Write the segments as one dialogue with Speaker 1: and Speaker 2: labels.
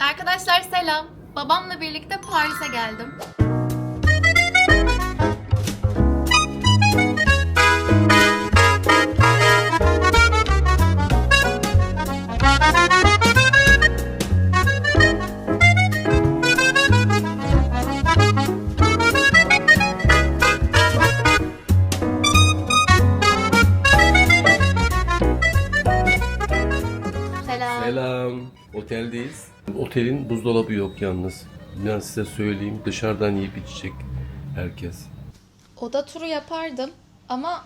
Speaker 1: Arkadaşlar selam. Babamla birlikte Paris'e geldim.
Speaker 2: Otelin buzdolabı yok yalnız. Ben size söyleyeyim dışarıdan yiyip içecek herkes.
Speaker 1: Oda turu yapardım ama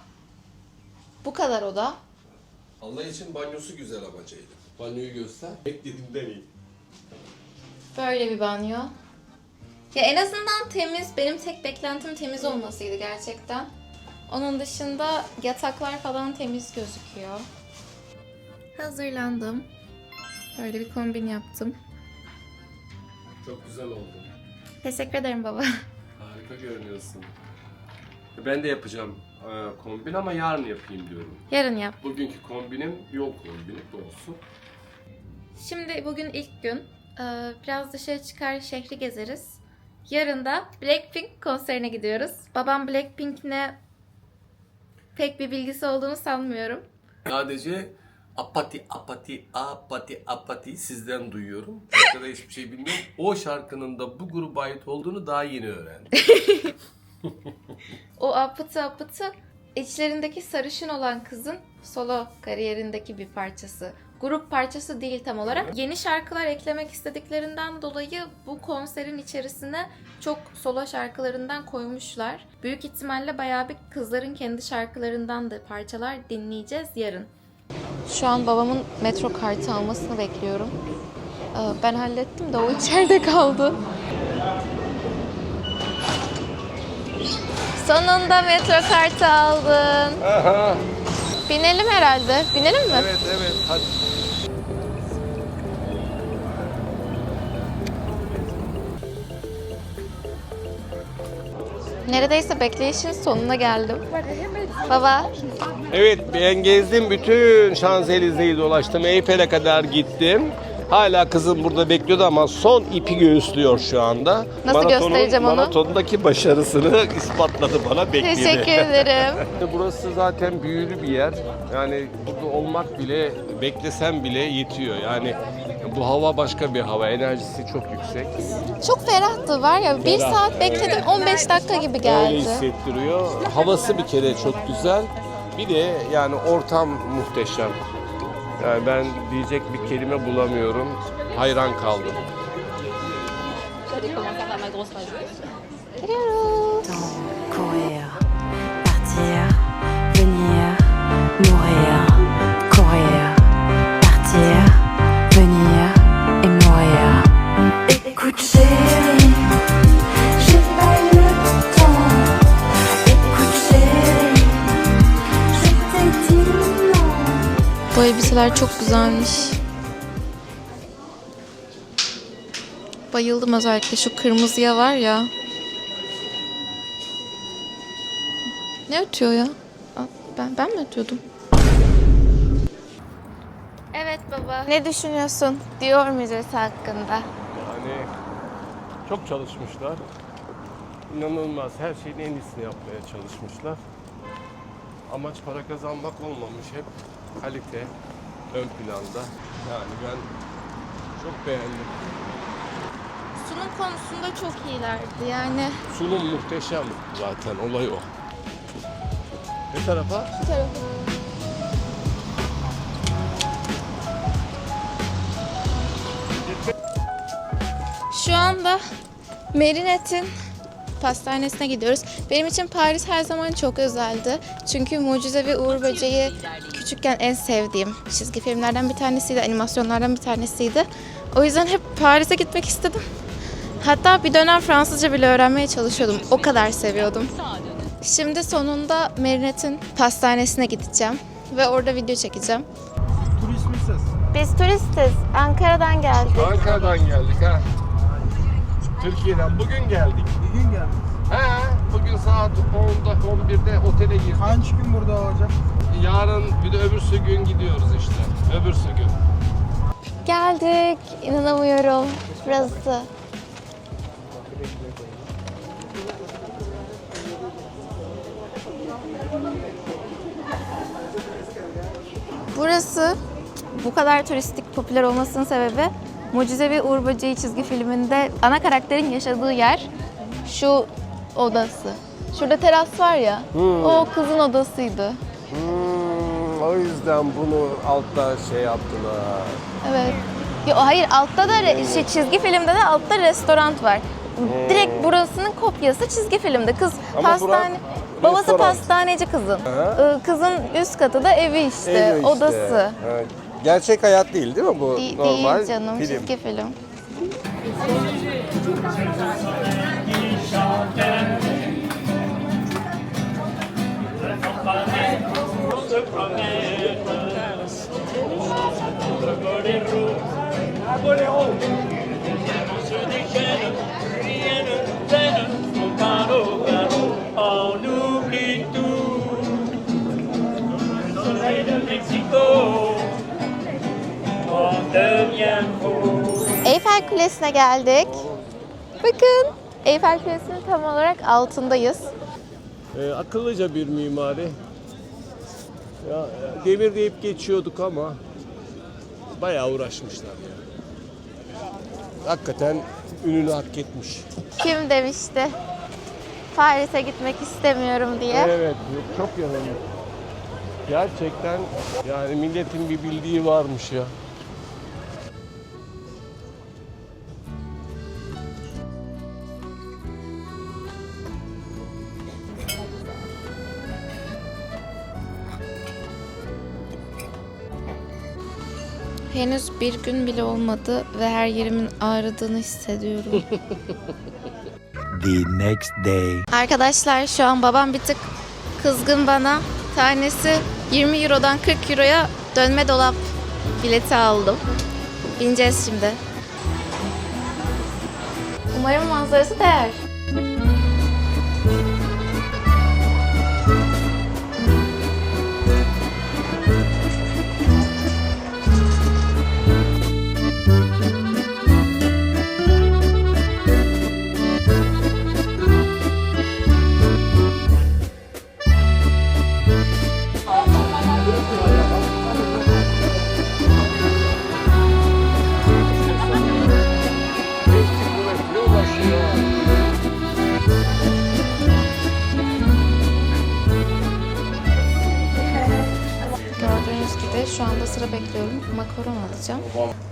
Speaker 1: bu kadar oda.
Speaker 2: Allah için banyosu güzel ama Ceylin. Banyoyu göster. Beklediğimden iyi.
Speaker 1: Böyle bir banyo. Ya en azından temiz. Benim tek beklentim temiz olmasıydı gerçekten. Onun dışında yataklar falan temiz gözüküyor. Hazırlandım. Böyle bir kombin yaptım.
Speaker 2: Çok güzel oldu.
Speaker 1: Teşekkür ederim baba.
Speaker 2: Harika görünüyorsun. Ben de yapacağım e, kombin ama yarın yapayım diyorum.
Speaker 1: Yarın yap.
Speaker 2: Bugünkü kombinim yol kombini bu olsun.
Speaker 1: Şimdi bugün ilk gün. Ee, Biraz dışarı çıkar şehri gezeriz. Yarın da Blackpink konserine gidiyoruz. Babam Blackpink ne pek bir bilgisi olduğunu sanmıyorum.
Speaker 2: Sadece apati apati apati apati sizden duyuyorum. Başka da hiçbir şey bilmiyorum. O şarkının da bu gruba ait olduğunu daha yeni öğrendim.
Speaker 1: O apıtı apıtı içlerindeki sarışın olan kızın solo kariyerindeki bir parçası. Grup parçası değil tam olarak. Yeni şarkılar eklemek istediklerinden dolayı bu konserin içerisine çok solo şarkılarından koymuşlar. Büyük ihtimalle bayağı bir kızların kendi şarkılarından da parçalar dinleyeceğiz yarın. Şu an babamın metro kartı almasını bekliyorum. Ee, Ben hallettim de o içeride kaldı. Sonunda metro kartı aldın.
Speaker 2: Aha.
Speaker 1: Binelim herhalde. Binelim mi?
Speaker 2: Evet evet hadi.
Speaker 1: Neredeyse bekleyişin sonuna geldim. Baba,
Speaker 3: Evet ben gezdim bütün Şanzelize'yi dolaştım. Eyfel'e kadar gittim. Hala kızım burada bekliyordu ama son ipi göğüslüyor şu anda.
Speaker 1: Nasıl göstereceğim onu?
Speaker 3: Maratondaki başarısını ispatladı bana bekledi.
Speaker 1: teşekkür ederim.
Speaker 3: Burası zaten büyülü bir yer. Yani burada olmak bile, beklesem bile yetiyor. Yani bu hava başka bir hava. Enerjisi çok yüksek.
Speaker 1: Çok ferahtı var ya. Bir
Speaker 3: Ferah,
Speaker 1: saat bekledim 15 dakika gibi
Speaker 3: Öyle
Speaker 1: geldi.
Speaker 3: hissettiriyor. Havası bir kere çok güzel. Bir de yani ortam muhteşem. Yani ben diyecek bir kelime bulamıyorum. Hayran kaldım.
Speaker 1: Geliyoruz.
Speaker 4: courir, partir, venir, mourir,
Speaker 1: elbiseler çok güzelmiş. Bayıldım özellikle şu kırmızıya var ya. Ne ötüyor ya? Aa, Ben, ben mi ötüyordum? Evet baba. Ne düşünüyorsun Dior Müzesi hakkında?
Speaker 3: Yani çok çalışmışlar. İnanılmaz. Her şeyin en iyisini yapmaya çalışmışlar. Amaç para kazanmak olmamış. Hep kalite ön planda. Yani ben çok beğendim.
Speaker 1: Sunum konusunda çok iyilerdi yani.
Speaker 3: Sunum muhteşem zaten olay o. Ne tarafa?
Speaker 1: Bu tarafı. Şu anda Merinet'in pastanesine gidiyoruz. Benim için Paris her zaman çok özeldi. Çünkü Mucize ve Uğur Böceği küçükken en sevdiğim çizgi filmlerden bir tanesiydi, animasyonlardan bir tanesiydi. O yüzden hep Paris'e gitmek istedim. Hatta bir dönem Fransızca bile öğrenmeye çalışıyordum. O kadar seviyordum. Şimdi sonunda Merinet'in pastanesine gideceğim ve orada video çekeceğim.
Speaker 5: Turist misiniz?
Speaker 1: Biz turistiz. Ankara'dan geldik.
Speaker 3: Ankara'dan geldik ha. Türkiye'den bugün geldik.
Speaker 5: Bugün geldik.
Speaker 3: He, bugün saat 10'da 11'de otele girdik.
Speaker 5: Kaç gün burada olacak?
Speaker 3: Yarın bir de öbürsü gün gidiyoruz işte. Öbürsü gün.
Speaker 1: Geldik. İnanamıyorum. Burası. Burası bu kadar turistik popüler olmasının sebebi Mucizevi Uğur Böceği çizgi filminde ana karakterin yaşadığı yer şu odası. Şurada teras var ya, o kızın odasıydı.
Speaker 3: Hmm, o yüzden bunu altta şey yaptılar.
Speaker 1: Evet. Yo, hayır altta da re- şey, çizgi filmde de altta restoran var. Direkt burasının kopyası çizgi filmde. Kız
Speaker 3: Ama
Speaker 1: pastane
Speaker 3: bura
Speaker 1: babası
Speaker 3: restoran.
Speaker 1: pastaneci kızın. Ee, Kızın üst katı da evi işte,
Speaker 3: Evi işte.
Speaker 1: odası.
Speaker 3: Ha, gerçek hayat değil değil mi bu?
Speaker 1: Değil,
Speaker 3: Normal
Speaker 1: değil canım
Speaker 3: film.
Speaker 1: çizgi film. Eyfel Kulesi'ne geldik. Bakın Eyfel Kulesi'nin tam olarak altındayız.
Speaker 3: Ee, akıllıca bir mimari. Ya, e, demir deyip geçiyorduk ama bayağı uğraşmışlar ya. Hakikaten ününü hak etmiş.
Speaker 1: Kim demişti? Paris'e gitmek istemiyorum diye.
Speaker 3: Evet, çok yanılmış. Gerçekten yani milletin bir bildiği varmış ya.
Speaker 1: Henüz bir gün bile olmadı ve her yerimin ağrıdığını hissediyorum.
Speaker 6: the next day.
Speaker 1: Arkadaşlar şu an babam bir tık kızgın bana. Tanesi 20 Euro'dan 40 Euro'ya dönme dolap bileti aldım. Bineceğiz şimdi. Umarım manzarası değer.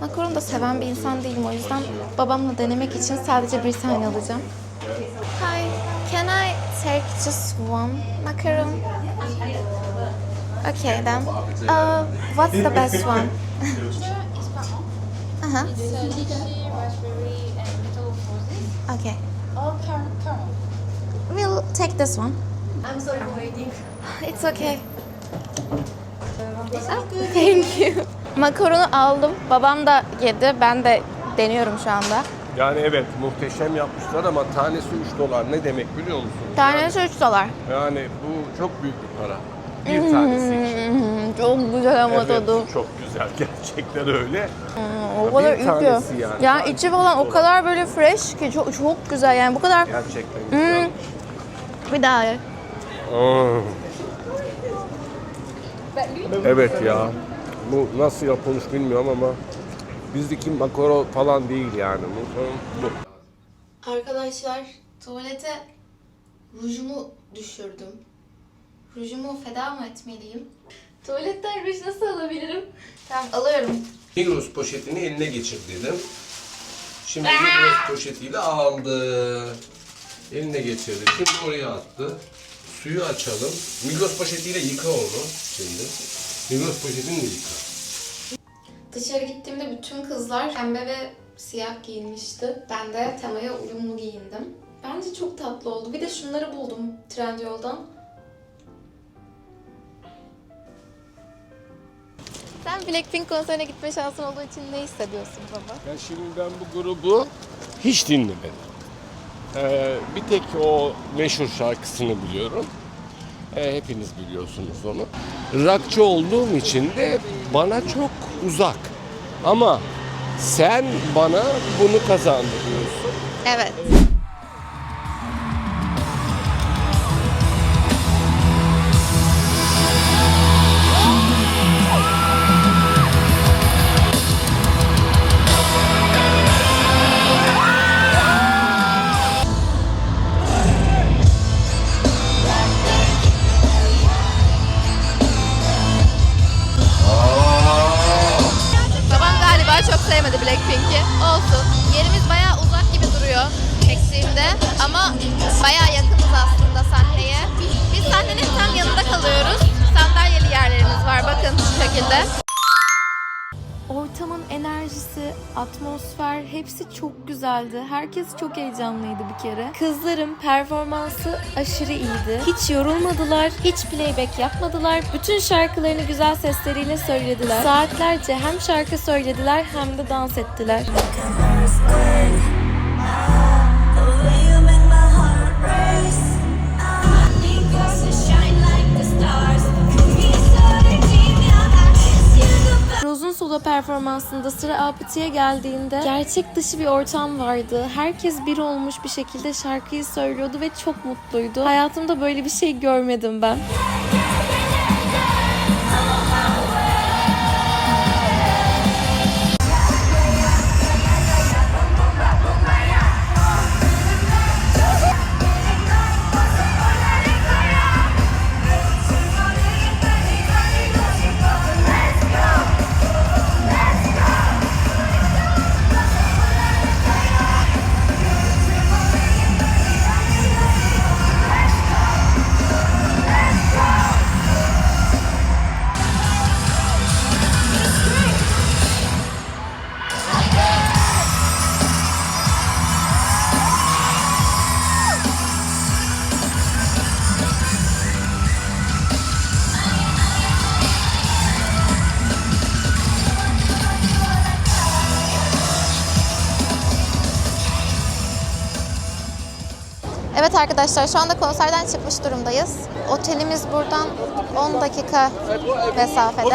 Speaker 1: Makaron da seven bir insan değilim o yüzden babamla denemek için sadece bir tane alacağım. Hi, can I take just one macaron? Okay then. Uh, what's the best one? uh-huh. Okay. We'll take this one. I'm sorry for waiting. It's okay. Thank you. Makaronu aldım. Babam da yedi. Ben de deniyorum şu anda.
Speaker 3: Yani evet muhteşem yapmışlar ama tanesi 3 dolar ne demek biliyor musun?
Speaker 1: Tanesi 3 dolar.
Speaker 3: Yani bu çok büyük bir para. Bir tanesi için.
Speaker 1: Hmm, çok güzel ama
Speaker 3: Evet,
Speaker 1: tadı.
Speaker 3: çok güzel gerçekten öyle.
Speaker 1: O
Speaker 3: bir
Speaker 1: kadar iyi
Speaker 3: tanesi yani.
Speaker 1: Yani içi falan o kadar böyle fresh ki çok çok güzel yani bu kadar
Speaker 3: Gerçekten
Speaker 1: Hmm.
Speaker 3: güzel.
Speaker 1: bir daha.
Speaker 3: Aa. Evet ya. Bu nasıl yapılmış bilmiyorum ama bizdeki makaro falan değil yani. Bu. bu.
Speaker 1: Arkadaşlar tuvalete rujumu düşürdüm. Rujumu feda mı etmeliyim? Tuvaletten ruj nasıl alabilirim? Tamam alıyorum.
Speaker 2: Migros poşetini eline geçir dedim. Şimdi Migros poşetiyle aldı. Eline geçirdi. Şimdi oraya attı. Suyu açalım. Migros poşetiyle yıka onu şimdi. Migros poşetini de yıka.
Speaker 1: Dışarı gittiğimde bütün kızlar pembe ve siyah giyinmişti. Ben de temaya uyumlu giyindim. Bence çok tatlı oldu. Bir de şunları buldum Trendyol'dan. Sen Blackpink konserine gitme şansın olduğu için ne hissediyorsun baba?
Speaker 3: Ya şimdi ben bu grubu hiç dinlemedim. Ee, bir tek o meşhur şarkısını biliyorum. Ee, hepiniz biliyorsunuz onu. Rockçı olduğum için de bana çok uzak. Ama Sen bana bunu kazandırıyorsun.
Speaker 1: Evet. Çok
Speaker 6: güzeldi. Herkes çok heyecanlıydı bir kere. Kızların performansı aşırı iyiydi. Hiç yorulmadılar, hiç playback yapmadılar. Bütün şarkılarını güzel sesleriyle söylediler. Saatlerce hem şarkı söylediler hem de dans ettiler. Solo performansında sıra Apıtı'ya geldiğinde gerçek dışı bir ortam vardı. Herkes bir olmuş bir şekilde şarkıyı söylüyordu ve çok mutluydu. Hayatımda böyle bir şey görmedim ben.
Speaker 1: Evet arkadaşlar şu anda konserden çıkmış durumdayız. Otelimiz buradan 10 dakika mesafede.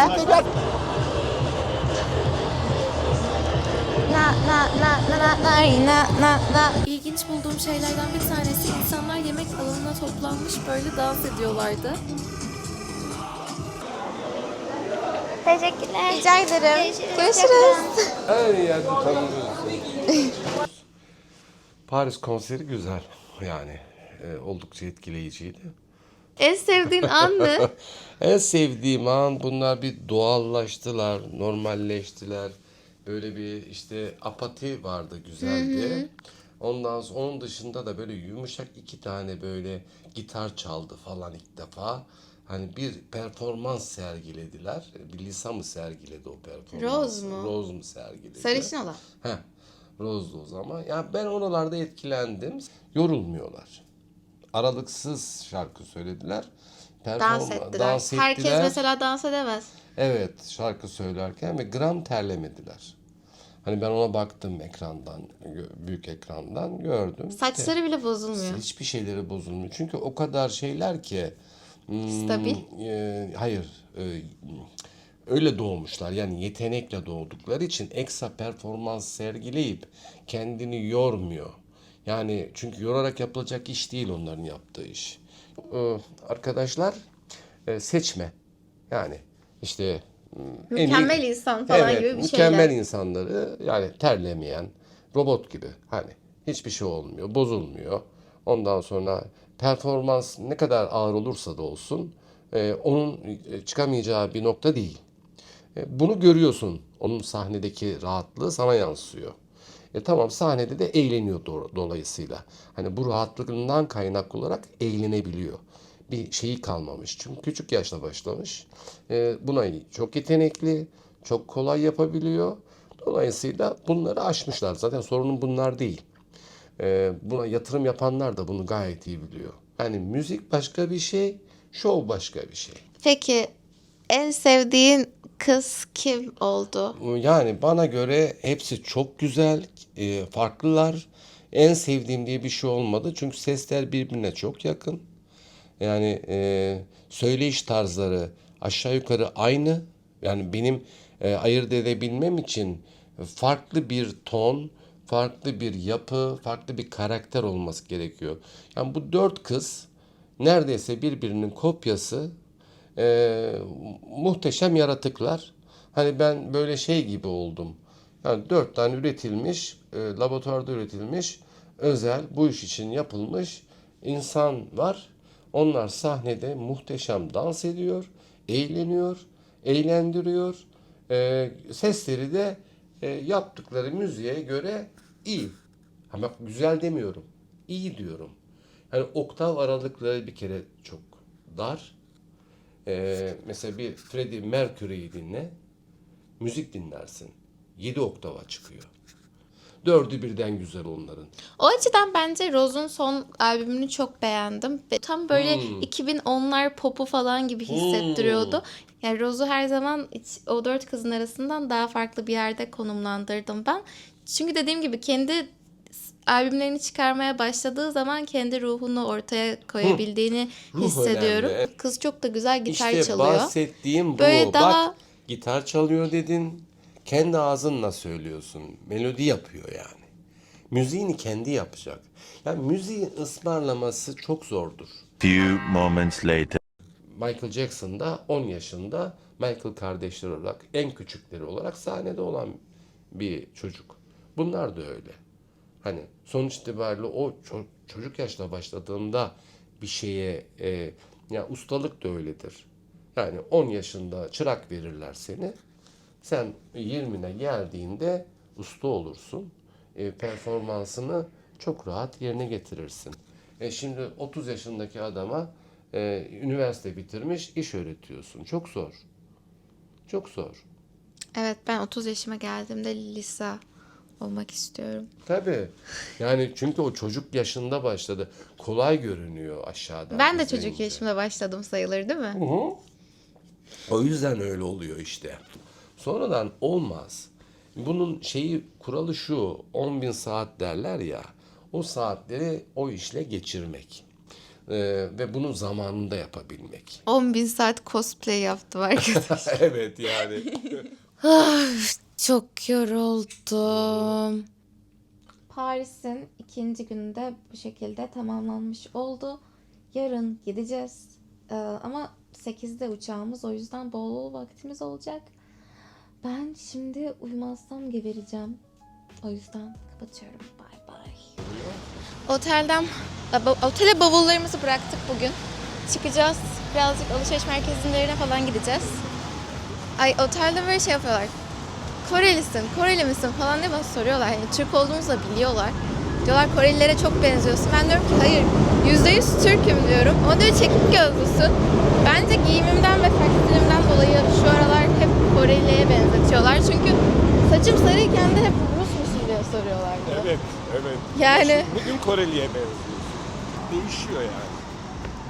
Speaker 1: Na, na, na, na, na, na, na, na.
Speaker 6: İlginç bulduğum şeylerden bir tanesi insanlar yemek alanına toplanmış böyle dans ediyorlardı.
Speaker 1: Teşekkürler. Rica ederim. Görüşürüz.
Speaker 3: Her yerde tanınırız. Paris konseri güzel yani e, oldukça etkileyiciydi.
Speaker 1: En sevdiğin an ne?
Speaker 3: En sevdiğim an bunlar bir doğallaştılar, normalleştiler. Böyle bir işte apati vardı güzeldi. Ondan sonra onun dışında da böyle yumuşak iki tane böyle gitar çaldı falan ilk defa. Hani bir performans sergilediler. Bir Lisa mı sergiledi o performansı?
Speaker 1: Rose mu?
Speaker 3: Rose mu sergiledi?
Speaker 1: Sarışın olan.
Speaker 3: Heh, Rose'du o zaman. Ya ben oralarda etkilendim. Yorulmuyorlar. Aralıksız şarkı söylediler.
Speaker 1: Dans ettiler.
Speaker 3: dans
Speaker 1: Herkes
Speaker 3: ettiler.
Speaker 1: mesela dans edemez.
Speaker 3: Evet şarkı söylerken ve gram terlemediler. Hani ben ona baktım ekrandan, büyük ekrandan gördüm.
Speaker 1: Saçları bile bozulmuyor.
Speaker 3: Hiçbir şeyleri bozulmuyor. Çünkü o kadar şeyler ki. hmm,
Speaker 1: Stabil.
Speaker 3: e, hayır. e, öyle doğmuşlar. Yani yetenekle doğdukları için ekstra performans sergileyip kendini yormuyor. Yani çünkü yorarak yapılacak iş değil onların yaptığı iş. E, arkadaşlar e, seçme. Yani işte hmm, en iyi-
Speaker 1: Mükemmel insan falan
Speaker 3: Evet,
Speaker 1: gibi bir
Speaker 3: mükemmel
Speaker 1: şeyler.
Speaker 3: insanları yani terlemeyen robot gibi hani hiçbir şey olmuyor, bozulmuyor. Ondan sonra performans ne kadar ağır olursa da olsun e, onun e, çıkamayacağı bir nokta değil. E, bunu görüyorsun. Onun sahnedeki rahatlığı sana yansıyor. E tamam sahnede de eğleniyor do- dolayısıyla. Hani bu rahatlığından kaynaklı olarak eğlenebiliyor. Bir şeyi kalmamış. Çünkü küçük yaşta başlamış. E, buna çok yetenekli, çok kolay yapabiliyor. Dolayısıyla bunları aşmışlar. Zaten sorunun bunlar değil. E, buna yatırım yapanlar da bunu gayet iyi biliyor. Yani müzik başka bir şey, şov başka bir şey.
Speaker 1: Peki en sevdiğin kız kim oldu?
Speaker 3: Yani bana göre hepsi çok güzel, e, farklılar. En sevdiğim diye bir şey olmadı. Çünkü sesler birbirine çok yakın. Yani e, söyleyiş tarzları aşağı yukarı aynı. Yani benim e, ayırt edebilmem için farklı bir ton, farklı bir yapı, farklı bir karakter olması gerekiyor. Yani bu dört kız neredeyse birbirinin kopyası, e, muhteşem yaratıklar. Hani ben böyle şey gibi oldum. Yani dört tane üretilmiş, e, laboratuvarda üretilmiş, özel, bu iş için yapılmış insan var. Onlar sahnede muhteşem dans ediyor, eğleniyor, eğlendiriyor. E, sesleri de e, yaptıkları müziğe göre iyi. Ama güzel demiyorum, iyi diyorum. Yani oktav aralıkları bir kere çok dar. Ee, mesela bir Freddie Mercury'yi dinle, müzik dinlersin. 7 oktava çıkıyor. Dördü birden güzel onların.
Speaker 1: O açıdan bence Rose'un son albümünü çok beğendim. Tam böyle
Speaker 3: Hmm.
Speaker 1: 2010'lar popu falan gibi hissettiriyordu. Yani Rose'u her zaman o dört kızın arasından daha farklı bir yerde konumlandırdım ben. Çünkü dediğim gibi kendi albümlerini çıkarmaya başladığı zaman kendi ruhunu ortaya koyabildiğini
Speaker 3: Ruh
Speaker 1: hissediyorum.
Speaker 3: önemli.
Speaker 1: Kız çok da güzel gitar
Speaker 3: işte
Speaker 1: çalıyor.
Speaker 3: bahsettiğim bu.
Speaker 1: Böyle daha-
Speaker 3: Bak gitar çalıyor dedin. Kendi ağzınla söylüyorsun. Melodi yapıyor yani. Müziğini kendi yapacak. Yani müziği ısmarlaması çok zordur.
Speaker 7: Few moments later.
Speaker 3: Michael Jackson da 10 yaşında Michael kardeşleri olarak en küçükleri olarak sahnede olan bir çocuk. Bunlar da öyle. Hani sonuç itibariyle o ço- çocuk yaşta başladığında bir şeye e, ya ustalık da öyledir. Yani 10 yaşında çırak verirler seni. Sen 20'ne geldiğinde usta olursun. E, performansını çok rahat yerine getirirsin. E, şimdi 30 yaşındaki adama e, üniversite bitirmiş iş öğretiyorsun. Çok zor. Çok zor.
Speaker 1: Evet ben 30 yaşıma geldiğimde Lisa olmak istiyorum.
Speaker 3: Tabii. Yani çünkü o çocuk yaşında başladı. Kolay görünüyor aşağıdan.
Speaker 1: Ben de
Speaker 3: izleyince.
Speaker 1: çocuk yaşımda başladım sayılır değil mi?
Speaker 3: O yüzden öyle oluyor işte. Sonradan olmaz. Bunun şeyi kuralı şu 10 bin saat derler ya o saatleri o işle geçirmek. Ee, ve bunu zamanında yapabilmek.
Speaker 1: 10 bin saat cosplay yaptım arkadaş.
Speaker 3: evet yani.
Speaker 1: Çok yoruldum. Paris'in ikinci günde bu şekilde tamamlanmış oldu. Yarın gideceğiz. Ee, ama 8'de uçağımız o yüzden bol bol vaktimiz olacak. Ben şimdi uyumazsam gebereceğim. O yüzden kapatıyorum. Bay bay. Otelden, otele bavullarımızı bıraktık bugün. Çıkacağız. Birazcık alışveriş merkezlerine falan gideceğiz. Ay otelde böyle şey yapıyorlar. Korelisin, Koreli misin falan diye bana soruyorlar. Yani Türk olduğumuzu da biliyorlar. Diyorlar Korelilere çok benziyorsun. Ben diyorum ki hayır yüzde yüz Türk'üm diyorum. Ama diyor çekik gözlüsün. Bence giyimimden ve fakirliğimden dolayı şu aralar hep Koreli'ye benzetiyorlar. Çünkü saçım sarıyken de hep Rus musun diye soruyorlardı.
Speaker 8: Evet, evet.
Speaker 1: Yani
Speaker 8: Bugün Koreli'ye benziyorsun. Değişiyor yani.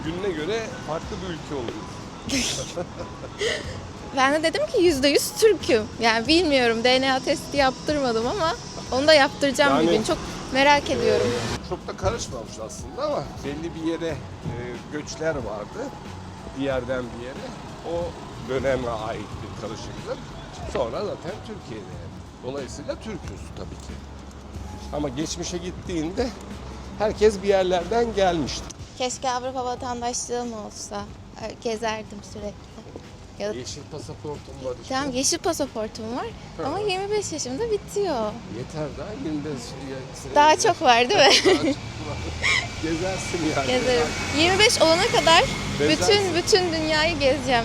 Speaker 8: Gününe göre farklı bir ülke oluyor.
Speaker 1: ben de dedim ki yüzde yüz Türk'üm. Yani bilmiyorum DNA testi yaptırmadım ama onu da yaptıracağım bir
Speaker 8: Yani-
Speaker 1: gün. Çok merak ediyorum.
Speaker 8: Çok da karışmamış aslında ama belli bir yere e, göçler vardı. Bir yerden bir yere. O döneme ait bir karışıklık. Sonra zaten Türkiye'de. Dolayısıyla Türk'üz tabii ki. Ama geçmişe gittiğinde herkes bir yerlerden gelmişti.
Speaker 1: Keşke Avrupa vatandaşlığım olsa. Ee, Gezerdim sürekli. Ya da
Speaker 3: Yeşil pasaportum var işte.
Speaker 1: Tamam yeşil pasaportum var ama 25 yaşımda bitiyor.
Speaker 3: Yeter daha 25 sene-
Speaker 1: Daha çok var değil mi?
Speaker 3: Daha çok var.
Speaker 8: Gezersin yani.
Speaker 1: Gezerim. 25 olana kadar bütün
Speaker 8: Gezersin.
Speaker 1: bütün dünyayı gezeceğim.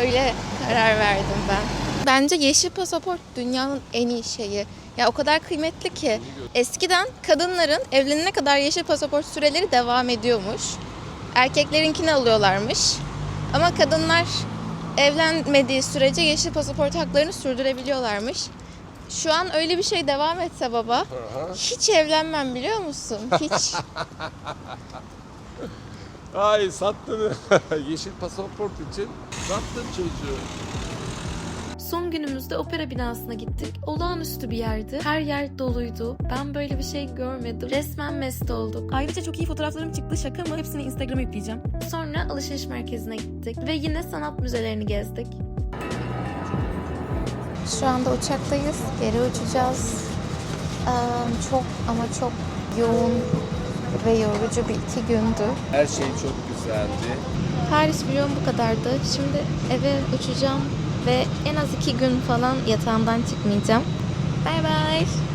Speaker 1: Öyle karar verdim ben. Bence yeşil pasaport dünyanın en iyi şeyi. Ya o kadar kıymetli ki. Eskiden kadınların evlenene kadar yeşil pasaport süreleri devam ediyormuş. Erkeklerinkini alıyorlarmış. Ama kadınlar evlenmediği sürece yeşil pasaport haklarını sürdürebiliyorlarmış. Şu an öyle bir şey devam etse baba, hiç evlenmem biliyor musun? Hiç.
Speaker 8: Ay sattın. Yeşil pasaport için sattın çocuğu.
Speaker 6: Son günümüzde opera binasına gittik. Olağanüstü bir yerdi. Her yer doluydu. Ben böyle bir şey görmedim. Resmen mest olduk.
Speaker 9: Ayrıca çok iyi fotoğraflarım çıktı. Şaka mı? Hepsini Instagram'a yükleyeceğim.
Speaker 6: Sonra alışveriş merkezine gittik ve yine sanat müzelerini gezdik.
Speaker 1: Şu anda uçaktayız. Geri uçacağız. Ee, çok ama çok yoğun ve yorucu bir iki gündü.
Speaker 8: Her şey çok güzeldi.
Speaker 1: Paris bloğum bu kadardı. Şimdi eve uçacağım ve en az iki gün falan yatağımdan çıkmayacağım. Bay bay.